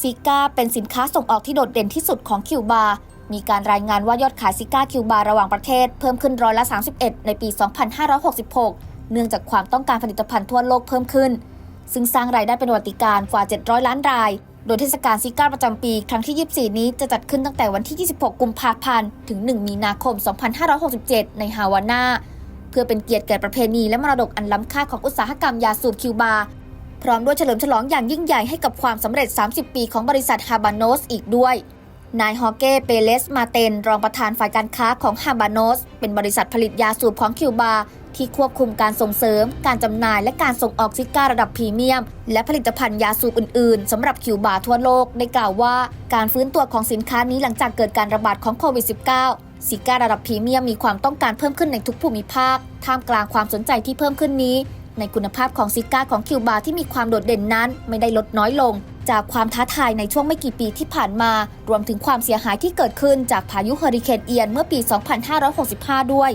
ซิก้าเป็นสินค้าส่งออกที่โดดเด่นที่สุดของคิวบา มีการรายงานว่ายอดขายซิก้าคิวบาระหว่างประเทศเพิ่มขึ้นร้อยละ 31 ในปี 2566 เนื่องจากความต้องการผลิตภัณฑ์ทั่วโลกเพิ่มขึ้น ซึ่งสร้างรายได้เป็นวัติการกว่า 700 ล้านราย โดยเทศกาลซิก้าประจำปี ครั้งที่ 24 นี้จะจัดขึ้นตั้งแต่วันที่ 26 กุมภาพันธ์ ถึง 1 มีนาคม 2567 ในฮาวาน่า เพื่อเป็นเกียรติแก่ประเพณีและมรดกอันล้ำค่าของอุตสาหกรรมยาสูบคิวบา พร้อมด้วยเฉลิมฉลองอย่างยิ่งใหญ่ให้กับความสำเร็จ 30 ปีของบริษัทฮาบาโนสอีกด้วย นายฮอเก้เปเลสมาเตน รองประธานฝ่ายการค้าของฮาบาโนสเป็นบริษัทผลิตยาสูบของคิวบาที่ควบคุมการส่งเสริม การจำหน่ายและการส่งออกซิก้าระดับพรีเมียม และผลิตภัณฑ์ยาสูบอื่นๆสำหรับคิวบาทั่วโลกได้กล่าวว่า การฟื้นตัวของสินค้านี้หลังจากเกิดการระบาดของโควิด -19 ซิก้าระดับพรีเมียมมีความต้องการเพิ่มขึ้นในทุกภูมิภาค ท่ามกลางความสนใจที่เพิ่มขึ้นนี้ ในคุณภาพของซิก้าของคิวบาที่มีความโดดเด่นนั้น ไม่ได้ลดน้อยลง จากความท้าทายในช่วงไม่กี่ปีที่ผ่านมา รวมถึงความเสียหายที่เกิดขึ้นจากพายุเฮอริเคนเอียนเมื่อปี 2565 ด้วย